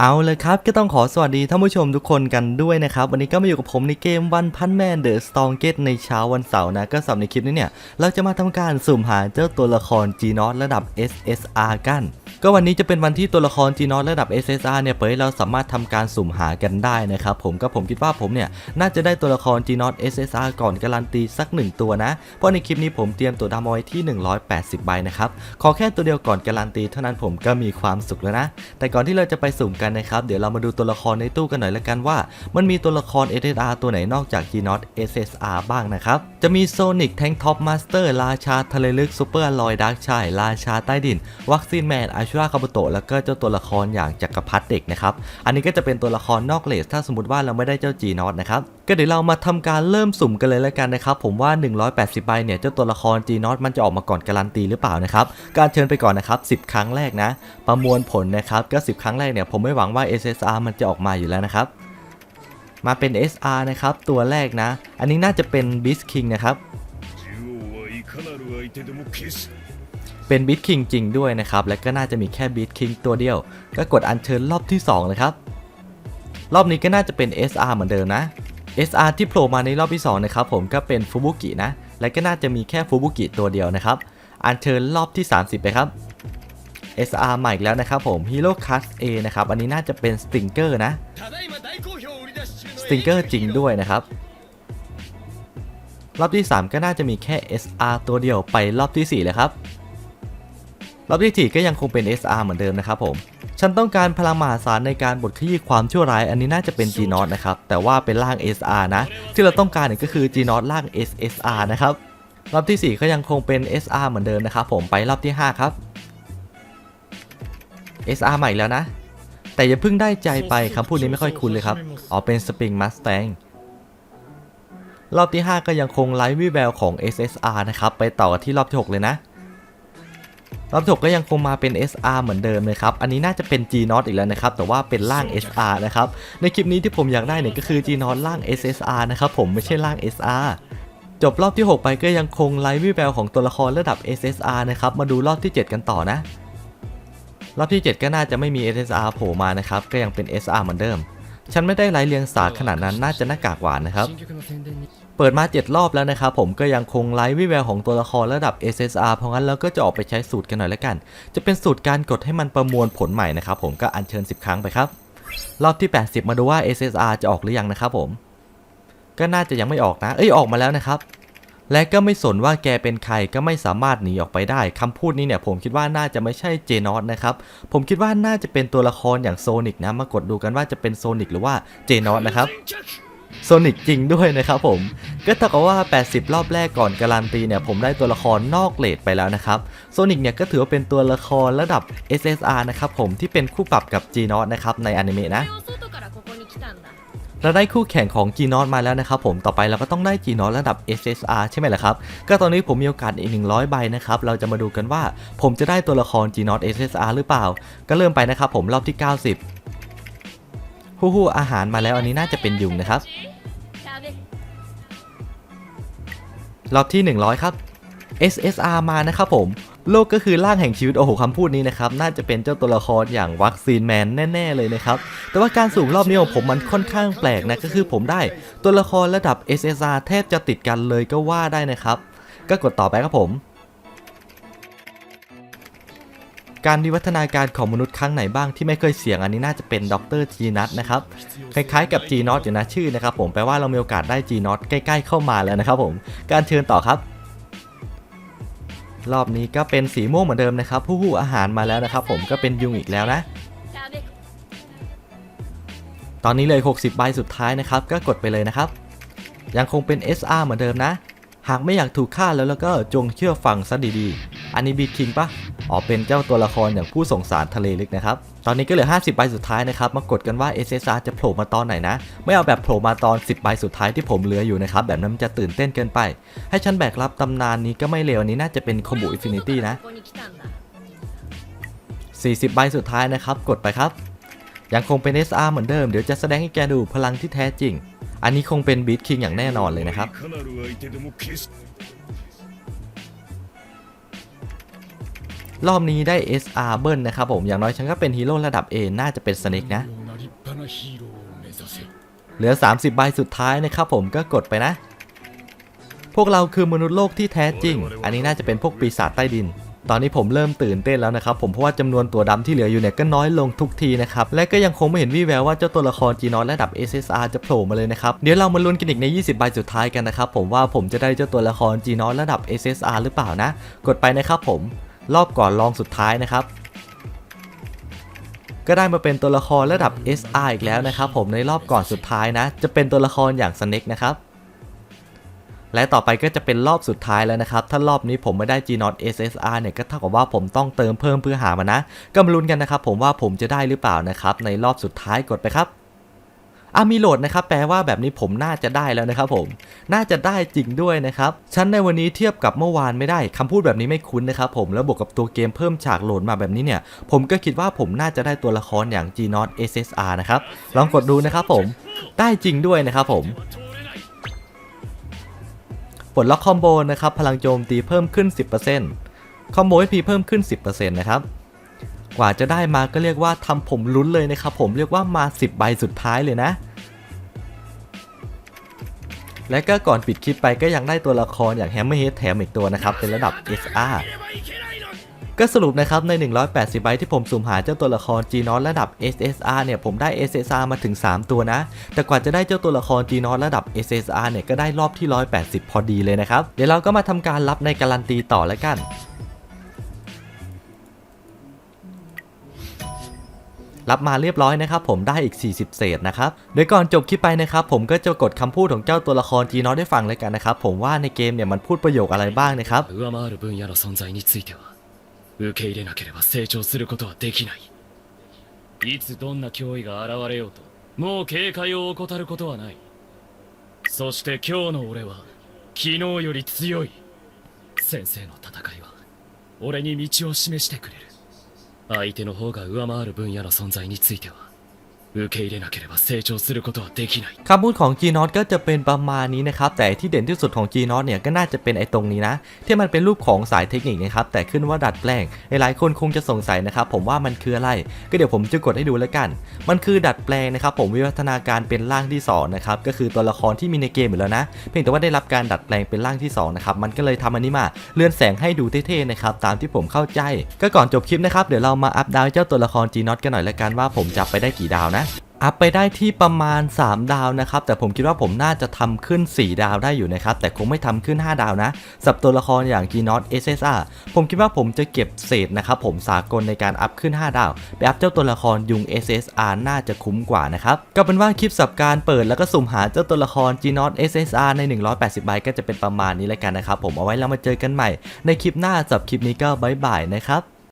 เอาเลยครับก็ต้องขอสวัสดีท่านผู้ชมทุกคนกันด้วยนะครับ วันนี้ก็มาอยู่กับผมในเกมวันพันแมนเดอะสตองเกตในเช้าวันเสาร์นะ ก็สำหรับในคลิปนี้เนี่ย เราจะมาทำการสุ่มหาเจ้าตัวละคร g n o t ระดับ SSR กัน ก็วันนี้จะเป็นวันที่ตัวละคร g n o t ระดับ SSR เนี่ยเปิดเราสามารถทำการสุ่มหากันได้นะครับผมก็ผมคิดว่าผมเนี่ยน่าจะได้ตัวละคร g n o t SSR ก่อนการันตีสักหนึ่งตัวนะ เพราะในคลิปนี้ผมเตรียมตัวดำเอไว้ที่ 180 ใบนะครับขอแค่ตัวเดียวก่อนการันตีเท่านั้นผมก็มีความสุขแล้วนะ แต่ก่อนที่เราจะไปสุ่มกันนะครับ เดี๋ยวเรามาดูตัวละครในตู้กันหน่อยละกันว่า มันมีตัวละคร SSR ตัวไหนนอกจาก g n o t SSR บ้างนะครับ จะมี Sonic Tank Top Master ราชาทะเลลึกซูเปอร์ลอยดักชายราชาใต้ดิน วัคซีนแมนอาชูราคาบุโตะแล้วก็เจ้าตัวละครอย่างจักรพรรดิเด็กนะครับ อันนี้ก็จะเป็นตัวละครนอกเลสถ้าสมมติว่าเราไม่ได้เจ้า g n o t นะครับก็เดี๋ยวเรามาทำการเริ่มสุ่มกันเลยละกันนะครับผมว่า 180ใบเนี่ยเจ้าตัวละคร g n o t มันจะออกมาก่อนการันตีหรือเปล่านะครับการเชิญไปก่อนนะครับ10 ครั้งแรกนะ ประมวลผลนะครับก็ 10 ครั้งแรกเนี่ยผมไม่หวังว่า SSR มันจะออกมาอยู่แล้วนะครับ มาเป็น SR นะครับ ตัวแรกนะ อันนี้น่าจะเป็น b i สคิงนะครับ เป็น b i สคิงจริงด้วยนะครับ และก็น่าจะมีแค่ b i สคิงตัวเดียว ก็กดอันเชิญรอบที่2นะครับ รอบนี้ก็น่าจะเป็น SR เหมือนเดิมนะ SR ที่โผล่มาในรอบที่2นะครับผมก็เป็นฟูบุกินะ และก็น่าจะมีแค่ฟูบุกิตัวเดียวนะครับ อันเชิญรอบที่ 30 ไปครับ SR ใหม่อีกแล้วนะครับผม Hero Cast A นะครับ อันนี้น่าจะเป็นสติงเกอร์นะ สติงเกอร์จริงด้วยนะครับ รอบที่ 3 ก็น่าจะมีแค่ SR ตัวเดียวไปรอบที่ 4 เลยครับ รอบที่ 4 ก็ยังคงเป็น SR เหมือนเดิมนะครับผม ฉันต้องการพลังมหาศาลในการบดขยี้ความชั่วร้าย อันนี้น่าจะเป็น g n o t นะครับ แต่ว่าเป็นร่าง SR นะ ที่เราต้องการก็คือ g n o t ร่าง SSR นะครับ รอบที่ 4 ก็ยังคงเป็น SR เหมือนเดิมนะครับผม ไปรอบที่ 5 ครับ SR ใหม่แล้วนะ แต่อย่าเพิ่งได้ใจไปคำพูดนี้ไม่ค่อยคุ้นเลยครับ อ๋อเป็น Spring Mustang รอบที่ 5 ก็ยังคงไลฟ์วิแววของ SSR นะครับ ไปต่อที่รอบที่ 6 เลยนะ รอบที่ 6 ก็ยังคงมาเป็น SR เหมือนเดิมเลยครับ อันนี้น่าจะเป็น G n o t อีกแล้วนะครับ แต่ว่าเป็นร่าง SR นะครับ ในคลิปนี้ที่ผมอยากได้เนี่ยก็คือ G n o t ร่าง SSR นะครับผมไม่ใช่ร่าง SR จบรอบที่ 6 ไปก็ยังคงไลฟ์วิแววของตัวละครระดับ SSR นะครับ มาดูรอบที่ 7 กันต่อนะ รอบที่ 7 ก็น่าจะไม่มี SSR โผล่มานะครับ ก็ยังเป็น SR เหมือนเดิม ฉันไม่ได้ไล่เลียงสาขนาดนั้นน่าจะหน้ากากหวานนะครับ เปิดมา 7 รอบแล้วนะครับผมก็ยังคงไลฟ์วิแววของตัวละครระดับ SSR เพราะงั้นเราก็จะออกไปใช้สูตรกันหน่อยแล้วกัน จะเป็นสูตรการกดให้มันประมวลผลใหม่นะครับผมก็อัญเชิญ 10 ครั้งไปครับ รอบที่ 80 มาดูว่า SSR จะออกหรือยังนะครับผม ก็น่าจะยังไม่ออกนะ เอ้ยออกมาแล้วนะครับ และก็ไม่สนว่าแกเป็นใครก็ไม่สามารถหนีออกไปได้คำพูดนี้เนี่ยผมคิดว่าน่าจะไม่ใช่เจนอตนะครับผมคิดว่าน่าจะเป็นตัวละครอย่างโซนิกนะมากดดูกันว่าจะเป็นโซนิกหรือว่าเจนอตนะครับโซนิกจริงด้วยนะครับผม ก็เท่ากับว่า 80 รอบแรกก่อนการันตีเนี่ยผมได้ตัวละครนอกเลดไปแล้วนะครับโซนิกเนี่ยก็ถือว่าเป็นตัวละครระดับ SSR นะครับผมที่เป็นคู่ปรับกับ g n o t นะครับในอนิเมะนะ เราได้คู่แข่งของ g n o t มาแล้วนะครับผมต่อไปเราก็ต้องได้ g n o t ระดับ SSR ใช่ไหมล่ะครับก็ตอนนี้ผมมีโอกาสอีก 100 ใบนะครับเราจะมาดูกันว่าผมจะได้ตัวละคร g n o t SSR หรือเปล่า ก็เริ่มไปนะครับผมรอบที่ 90ฮู้ฮู้อาหารมาแล้วอันนี้น่าจะเป็นยุงนะครับ食べรอบที่ 100 ครับ SSR มานะครับผม โลกก็คือร่างแห่งชีวิตโอ้โหคำพูดนี้นะครับ น่าจะเป็นเจ้าตัวละครอย่างวัคซีนแมนแน่ ๆ เลยนะครับ แต่ว่าการสุ่มรอบนี้ของผมมันค่อนข้างแปลกนะ ก็คือผมได้ตัวละครระดับ SSR แทบจะติดกันเลยก็ว่าได้นะครับ ก็กดต่อไปครับผม การวิวัฒนาการของมนุษย์ครั้งไหนบ้างที่ไม่เคยเสี่ยงอันนี้น่าจะเป็นดรจีนัทนะครับคล้ายๆกับ G n o t อยู่นะชื่อนะครับผมแปลว่าเรามีโอกาสได้ G n o t ใกล้ ๆ เข้ามาแล้วนะครับผมการเชิญต่อครับ รอบนี้ก็เป็นสีม่วงเหมือนเดิมนะครับ ผู้หูอาหารมาแล้วนะครับ ผมก็เป็นยุงอีกแล้วนะ ตอนนี้เลย 60 ใบสุดท้ายนะครับ ก็กดไปเลยนะครับ ยังคงเป็น SR เหมือนเดิมนะ หากไม่อยากถูกฆ่าแล้วแล้วก็จงเชื่อฟังซะดีๆ อันนี้บีคิงปะอ๋อเป็นเจ้าตัวละครอย่างผู้ส่งสารทะเลลึกนะครับ ตอนนี้ก็เหลือ 50ใบสุดท้ายนะครับ มากดกันว่า SSR จะโผล่มาตอนไหนนะ ไม่เอาแบบโผล่มาตอน 10ใบสุดท้ายที่ผมเหลืออยู่นะครับ แบบนั้นมันจะตื่นเต้นเกินไป ให้ฉันแบกรับตำนานนี้ก็ไม่เลวอันนี้น่าจะเป็นคอมบูอินฟินิตี้นะ 40ใบสุดท้ายนะครับ กดไปครับ ยังคงเป็น SR เหมือนเดิม เดี๋ยวจะแสดงให้แกดูพลังที่แท้จริง อันนี้คงเป็นบีทคิงอย่างแน่นอนเลยนะครับ รอบนี้ได้ SR เบิร์นนะครับผมอย่างน้อยฉันก็เป็นฮีโร่ระดับ A น่าจะเป็นสนิกนะ เหลือ 30 ใบสุดท้ายนะครับผมก็กดไปนะ พวกเราคือมนุษย์โลกที่แท้จริง อันนี้น่าจะเป็นพวกปีศาจใต้ดิน ตอนนี้ผมเริ่มตื่นเต้นแล้วนะครับผมเพราะว่าจำนวนตัวดำที่เหลืออยู่เนี่ยก็น้อยลงทุกทีนะครับและก็ยังคงไม่เห็นวี่แววว่าเจ้าตัวละครจีนอนระดับ SSR จะโผล่มาเลยนะครับเดี๋ยวเรามาลุ้นกันอีกใน 20 ใบสุดท้ายกันนะครับผมว่าผมจะได้เจ้าตัวละครจีนอนระดับ SSR หรือเปล่านะ กดไปนะครับผม รอบก่อนลองสุดท้ายนะครับ ก็ได้มาเป็นตัวละครระดับ SR อีกแล้วนะครับ ผมในรอบก่อนสุดท้ายนะ จะเป็นตัวละครอย่างสเน็กนะครับและต่อไปก็จะเป็นรอบสุดท้ายแล้วนะครับ ถ้ารอบนี้ผมไม่ได้ G-Not SSR เนี่ยก็เท่ากับว่าผมต้องเติมเพิ่มเพื่อหามานะ ก็มาลุ้นกันนะครับผมว่าผมจะได้หรือเปล่านะครับ ในรอบสุดท้ายกดไปครับ อะมีโหลดนะครับแปลว่าแบบนี้ผมน่าจะได้แล้วนะครับผม น่าจะได้จริงด้วยนะครับฉันในวันนี้เทียบกับเมื่อวานไม่ได้คำพูดแบบนี้ไม่คุ้นนะครับผมแล้วบวกกับตัวเกมเพิ่มฉากโหลดมาแบบนี้เนี่ย ผมก็คิดว่าผมน่าจะได้ตัวละครอย่าง G-Not SSR นะครับลองกดดูนะครับผมได้จริงด้วยนะครับผมปลดล็อกคอมโบนะครับพลังโจมตีเพิ่มขึ้น 10%คอมโบ HP เพิ่มขึ้น 10%นะครับ กว่าจะได้มาก็เรียกว่าทำผมลุ้นเลยนะครับผมเรียกว่ามา 10 ใบสุดท้ายเลยนะ และก็ก่อนปิดคลิปไปก็ยังได้ตัวละครอย่างแฮมเมอร์เฮดแถมอีกตัวนะครับ เป็นระดับ SR ก็สรุปนะครับใน 180 ใบที่ผมสุ่มหาเจ้าตัวละคร g n o t ระดับ SSR เนี่ยผมได้ SSR มาถึง 3 ตัวนะ แต่กว่าจะได้เจ้าตัวละคร g n o t ระดับ SSR เนี่ยก็ได้รอบที่ 180 พอดีเลยนะครับ เดี๋ยวเราก็มาทำการรับในการันตีต่อแล้วกัน รับมาเรียบร้อยนะครับผมได้อีก 40 เศษนะครับโดยก่อนจบคลิปไปนะครับผมก็จะกดคำพูดของเจ้าตัวละคร g n o t ได้ฟังเลยกันนะครับผมว่าในเกมเนี่ยมันพูดประโยคอะไรบ้างนะครับ 上回る分野の存在については受け入れなければ成長することはできないいつどんな脅威が現れようともう警戒を怠ることはないそして今日の俺は昨日より強い先生の戦いは俺に道を示してくれる 相手の方が上回る分野の存在については。受け入れなければ成長することはできない คำพูดของ g n o t ก็จะเป็นประมาณนี้นะครับ แต่ที่เด่นที่สุดของ g n o t เนี่ยก็น่าจะเป็นไอ้ตรงนี้นะ ที่มันเป็นรูปของสายเทคนิคนะครับ แต่ขึ้นว่าดัดแปลงหลายๆคนคงจะสงสัยนะครับ ผมว่ามันคืออะไร ก็เดี๋ยวผมจะกดให้ดูแล้วกัน มันคือดัดแปลงนะครับ ผมวิวัฒนาการเป็นร่างที่สองนะครับ ก็คือตัวละครที่มีในเกมอยู่แล้วนะ เพียงแต่ว่าได้รับการดัดแปลงเป็นร่างที่สองนะครับ มันก็เลยทำอันนี้มาเลื่อนแสงให้ดูเท่ๆนะครับ ตามที่ผมเข้าใจ ก็ก่อนจบคลิปนะครับ เดี๋ยวเรามาอัพดาวเจ้าตัวละคร g n o t กันหน่อยละกันว่าผมจับไปได้กี่ดาวนะ อัพไปได้ที่ประมาณ 3 ดาวนะครับ แต่ผมคิดว่าผมน่าจะทำขึ้น 4 ดาวได้อยู่นะครับ แต่คงไม่ทำขึ้น 5 ดาวนะสับตัวละครอย่าง g n o t SSR ผมคิดว่าผมจะเก็บเศษนะครับผมสากลในการอัพขึ้น 5 ดาว ไปอัพเจ้าตัวละครยุง SSR น่าจะคุ้มกว่านะครับ ก็เป็นว่าคลิปสับการเปิดแล้วก็สุ่มหาเจ้าตัวละคร g n o t SSR ใน 180 ใบก็จะเป็นประมาณนี้แล้วกันนะครับผมเอาไว้เรามาเจอกันใหม่ ในคลิปหน้าสับคลิปนี้ก็บายบายนะครับ